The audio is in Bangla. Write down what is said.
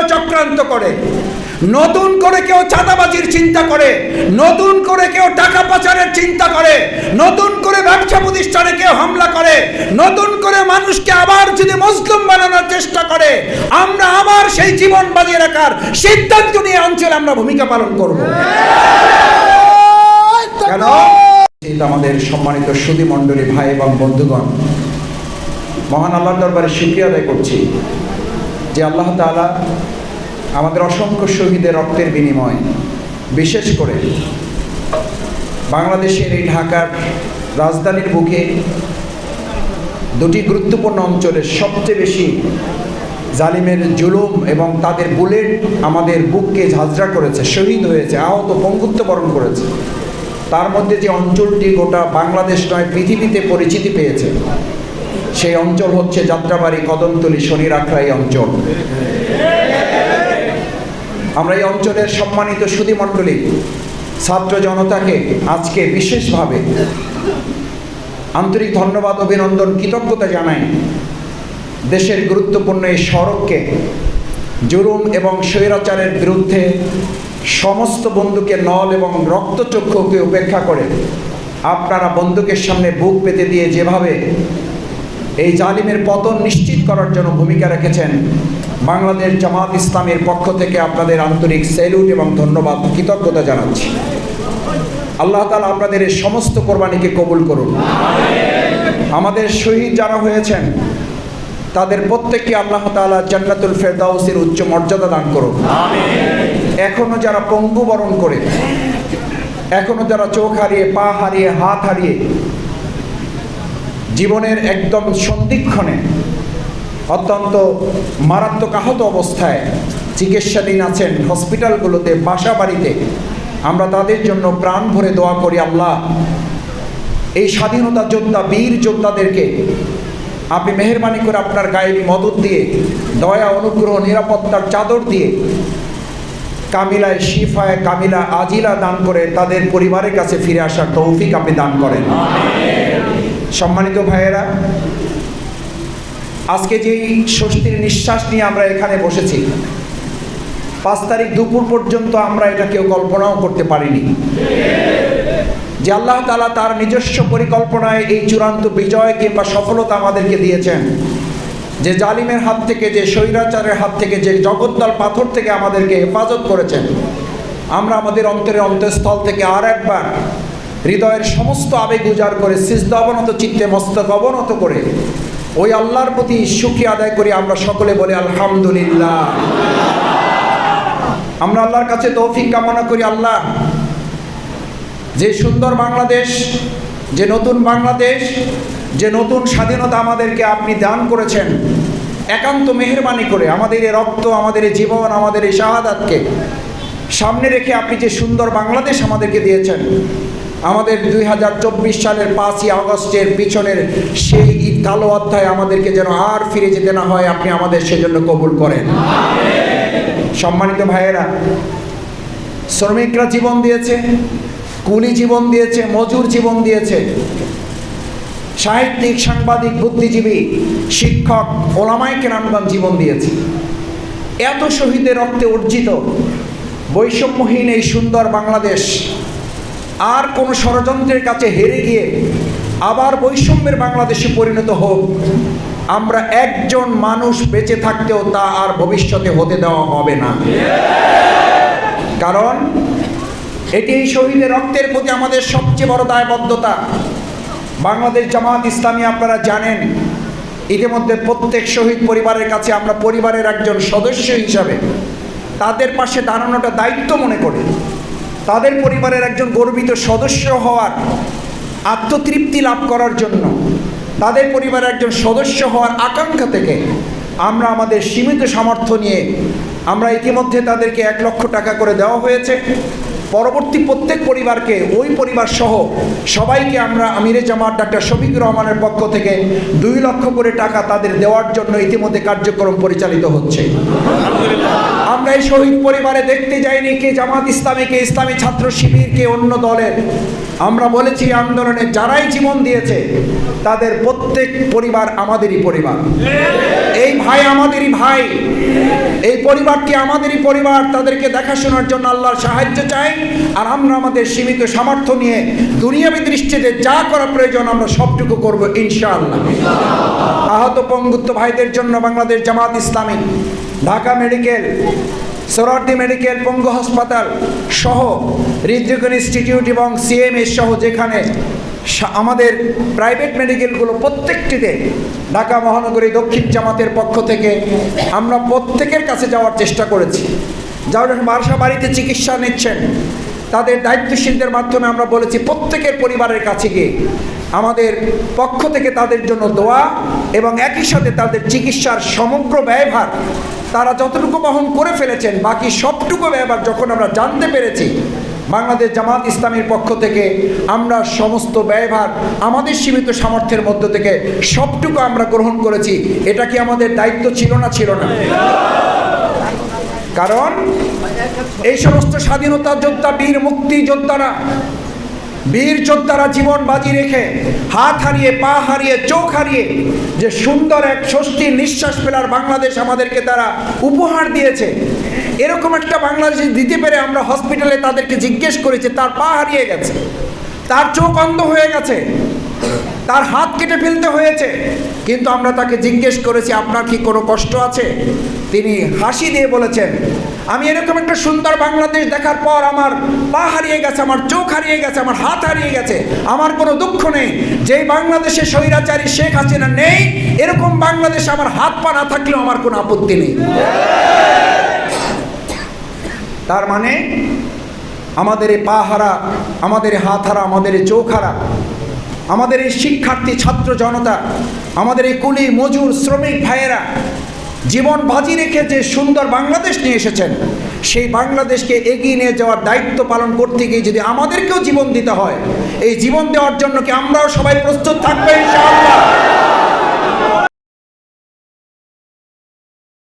কেউ চক্রান্ত করে, নতুন করে কেউ চাঁদাবাজির চিন্তা করে, নতুন করে কেউ টাকা পাচারের চিন্তা করে, নতুন করে ব্যবসা প্রতিষ্ঠানে কেউ হামলা করে, নতুন করে মানুষকে আবার যদি মুসলিম বানানোর চেষ্টা করে, আমরা আবার সেই জীবন বাজিয়ে রাখার সিদ্ধান্ত নিয়ে অঞ্চলে আমরা ভূমিকা পালন করব। আমাদের সম্মানিত সুদী মণ্ডলী ভাই এবং বন্ধুগণ, মহান আল্লাহর দরবারে শুক্রিয়া আদায় করছি। যে আল্লাহ তাআলা আমাদের অসংখ্য শহীদের রক্তের বিনিময়, বিশেষ করে বাংলাদেশের এই ঢাকার রাজধানীর বুকে দুটি গুরুত্বপূর্ণ অঞ্চলের সবচেয়ে বেশি জালিমের জুলুম এবং তাদের বুলেট আমাদের বুককে ঝাঁঝরা করেছে, শহীদ হয়েছে, আহত পঙ্গুত্ব বরণ করেছে। তার মধ্যে যে অঞ্চলটি গোটা বাংলাদেশ নয়, পৃথিবীতে পরিচিতি পেয়েছে। সেই অঞ্চল হচ্ছে যাত্রাবাড়ি কদমতলি শনির আখড়া এই অঞ্চল। আমরা এই অঞ্চলের সম্মানিত সুধীমণ্ডলী ছাত্র জনতাকে আজকে বিশেষভাবে আন্তরিক ধন্যবাদ, অভিনন্দন, কৃতজ্ঞতা জানাই দেশের গুরুত্বপূর্ণ এই সড়ককে জুরুম এবং স্বৈরাচারের বিরুদ্ধে সমস্ত বন্ধুকে নল এবং রক্তচক্ষুকে উপেক্ষা করে আপনারা বন্দুকের সামনে বুক পেতে দিয়ে যেভাবে এই জালিমের পতন নিশ্চিত করার জন্য ভূমিকা রেখেছেন বাংলাদেশ জামাত ইসলামের পক্ষ থেকে আপনাদের আন্তরিক স্যালুট এবং ধন্যবাদ, কৃতজ্ঞতা জানাচ্ছি। আল্লাহ তালা আপনাদের এই সমস্ত কোরবানিকে কবুল করুন। আমাদের শহীদ যারা হয়েছেন, তাদের প্রত্যেককে আল্লাহ তালা জান্নাতুল ফেরদাউসের উচ্চ মর্যাদা দান করুন। এখনও যারা পঙ্গু বরণ করে এখনও যারা চোখ হারিয়ে, পা হারিয়ে, হাত হারিয়ে জীবনের একদম সন্ধিক্ষণে অত্যন্ত মারাত্মক আহত অবস্থায় চিকিৎসাধীন আছেন হসপিটালগুলোতে বাসা বাড়িতে আমরা তাদের জন্য প্রাণ ভরে দোয়া করি, আল্লাহ, এই স্বাধীনতা যোদ্ধা, বীর যোদ্ধাদেরকে আপনি মেহরবানি করে আপনার গায়েবী মদত দিয়ে, দয়া, অনুগ্রহ, নিরাপত্তার চাদর দিয়ে কামিলায় শিফায়, কামিলা আজিলা দান করে তাদের পরিবারের কাছে ফিরে আসার তৌফিক আপনি দান করেন। সম্মানিত ভাইয়েরা, আজকে যেই স্বস্তির নিঃশ্বাস নিয়ে আমরা এখানে বসেছি, পাঁচ তারিখ দুপুর পর্যন্ত আমরা এটা কেউ কল্পনাও করতে পারিনি। যে আল্লাহ তালা তার নিজস্ব পরিকল্পনায় এই চূড়ান্ত বিজয় কিংবা সফলতা আমাদেরকে দিয়েছেন, যে জালিমের হাত থেকে, যে স্বৈরাচারের হাত থেকে, যে জগদ্দল পাথর থেকে আমাদেরকে হেফাজত করেছেন, আমরা আমাদের অন্তরের অন্তঃস্থল থেকে আর একবার হৃদয়ের সমস্ত আবেগ উজাড় করে, সিজদা অবনত চিত্তে মস্তক অবনত করে, ওই আল্লাহর প্রতি সুখী আদায় করি, আমরা সকলে বলি আলহামদুলিল্লাহ। আমরা আল্লাহর কাছে তৌফিক কামনা করি, আল্লাহ। যে সুন্দর বাংলাদেশ, যে নতুন বাংলাদেশ, যে নতুন স্বাধীনতা আমাদেরকে আপনি দান করেছেন, একান্ত মেহরবানি করে আমাদের এই রক্ত, আমাদের এই জীবন, আমাদের এই শাহাদাতকে সামনে রেখে আপনি যে সুন্দর বাংলাদেশ আমাদেরকে দিয়েছেন আমাদের দুই হাজার চব্বিশ সালের পাঁচই আগস্টের পিছনের সেই কালো অধ্যায় আমাদেরকে যেন আর ফিরে যেতে না হয়, আপনি আমাদের সেজন্য কবুল করেন। সম্মানিত ভাইয়েরা, শ্রমিকরা জীবন দিয়েছে, কুলি জীবন দিয়েছে, মজুর জীবন দিয়েছে। সাহিত্যিক, সাংবাদিক, বুদ্ধিজীবী, শিক্ষক ওলামাই কেরামগঞ্জ জীবন দিয়েছে। এত শহীদের রক্তে অর্জিত বৈষম্যহীন এই সুন্দর বাংলাদেশ আর কোনো ষড়যন্ত্রের কাছে হেরে গিয়ে আবার বৈষম্যের বাংলাদেশে পরিণত হোক, আমরা একজন মানুষ বেঁচে থাকতেও তা আর ভবিষ্যতে হতে দেওয়া হবে না। কারণ এটি এই শহীদের রক্তের প্রতি আমাদের সবচেয়ে বড় দায়বদ্ধতা। বাংলাদেশ জামাত ইসলামী আপনারা জানেন, ইতিমধ্যে প্রত্যেক শহীদ পরিবারের কাছে আমরা পরিবারের একজন সদস্য হিসাবে তাদের পাশে দাঁড়ানোটা দায়িত্ব মনে করি। তাদের পরিবারের একজন গর্বিত সদস্য হওয়ার আত্মতৃপ্তি লাভ করার জন্য, তাদের পরিবারের একজন সদস্য হওয়ার আকাঙ্ক্ষা থেকে আমরা আমাদের সীমিত সামর্থ্য নিয়ে আমরা ইতিমধ্যে তাদেরকে এক লক্ষ টাকা করে দেওয়া হয়েছে। পরবর্তী প্রত্যেক পরিবারকে, ওই পরিবার সহ সবাইকে আমরা আমিরে জামাত ডাক্তার শফিকুর রহমানের পক্ষ থেকে দুই লক্ষ করে টাকা তাদের দেওয়ার জন্য ইতিমধ্যে কার্যক্রম পরিচালিত হচ্ছে। এই শহীদ পরিবারে দেখতে যাইনি কে জামাত ইসলামী, কে ইসলামী ছাত্র শিবির, কে অন্য দলের। আমরা বলেছি আন্দোলনে যারাই জীবন দিয়েছে, তাদের প্রত্যেক পরিবার আমাদেরই পরিবার। এই ভাই আমাদেরই ভাই, এই পরিবারটি আমাদেরই পরিবার, তাদেরকে দেখাশোনার জন্য আল্লাহর সাহায্য চাই, আর আমরা আমাদের সীমিত সামর্থ্য নিয়ে দুনিয়াবী দৃষ্টিতে যা করা প্রয়োজন আমরা সবটুকু করব ইনশাআল্লাহ। আহত পঙ্গুত্ব ভাইদের জন্য বাংলাদেশ জামাত ইসলামী ঢাকা মেডিকেল, সোরারদি মেডিকেল, পঙ্গু হাসপাতাল সহ হৃদরোগ ইনস্টিটিউট এবং সিএমএস সহ যেখানে আমাদের প্রাইভেট মেডিকেলগুলো প্রত্যেকটিতে ঢাকা মহানগরী দক্ষিণ জামাতের পক্ষ থেকে আমরা প্রত্যেকের কাছে যাওয়ার চেষ্টা করেছি। যারা বারসা বাড়িতে চিকিৎসা নিচ্ছেন। তাদের দায়িত্বশীলদের মাধ্যমে আমরা বলেছি, প্রত্যেকের পরিবারের কাছে গিয়ে আমাদের পক্ষ থেকে তাদের জন্য দোয়া এবং একই সাথে তাদের চিকিৎসার সমগ্র ব্যয়ভার তারা যতটুকু বহন করে ফেলেছেন, বাকি সবটুকু ব্যয়ভার যখন আমরা জানতে পেরেছি, বাংলাদেশ জামাত ইসলামের পক্ষ থেকে আমরা সমস্ত ব্যয়ভার আমাদের সীমিত সামর্থ্যের মধ্য থেকে সবটুকু আমরা গ্রহণ করেছি, এটা কি আমাদের দায়িত্ব ছিল না ছিল না? কারণ এই সমস্ত স্বাধীনতা যোদ্ধা, বীর মুক্তি যোদ্ধারা, বীর যোদ্ধারা জীবন বাজি রেখে, হাত হারিয়ে, পা হারিয়ে, চোখ হারিয়ে, যে সুন্দর এক স্বস্তির নিঃশ্বাস ফেলার বাংলাদেশ আমাদেরকে তারা উপহার দিয়েছে। এরকম একটা বাংলাদেশ দিতে পেরে আমরা হসপিটালে তাদেরকে জিজ্ঞেস করেছি, তার পা হারিয়ে গেছে, তার চোখ অন্ধ হয়ে গেছে তার হাত কেটে ফেলতে হয়েছে। কিন্তু আমরা তাকে জিজ্ঞেস করেছি, আপনার কি কোনো কষ্ট আছে? তিনি হাসি দিয়ে বলেছেন, আমি এরকম একটা সুন্দর বাংলাদেশ দেখার পর আমার পা হারিয়ে গেছে, আমার চোখ হারিয়ে গেছে, আমার হাত হারিয়ে গেছে, আমার কোনো দুঃখ নেই। যেই বাংলাদেশে স্বৈরাচারী শেখ হাসিনা নেই, এরকম বাংলাদেশে আমার হাত পা না থাকলেও আমার কোনো আপত্তি নেই। তার মানে আমাদের এই পা হারা, আমাদের হাত হারা, আমাদের চোখ হারা আমাদের এই শিক্ষার্থী ছাত্র জনতা, আমাদের এই কুলি মজুর শ্রমিক ভাইয়েরা, জীবন বাজি রেখে যে সুন্দর বাংলাদেশ নিয়ে এসেছেন, সেই বাংলাদেশকে এগিয়ে নিয়ে যাওয়ার দায়িত্ব পালন করতে গিয়ে যদি আমাদেরকেও জীবন দিতে হয়, এই জীবন দেওয়ার জন্য কি আমরাও সবাই প্রস্তুত থাকব ইনশাআল্লাহ?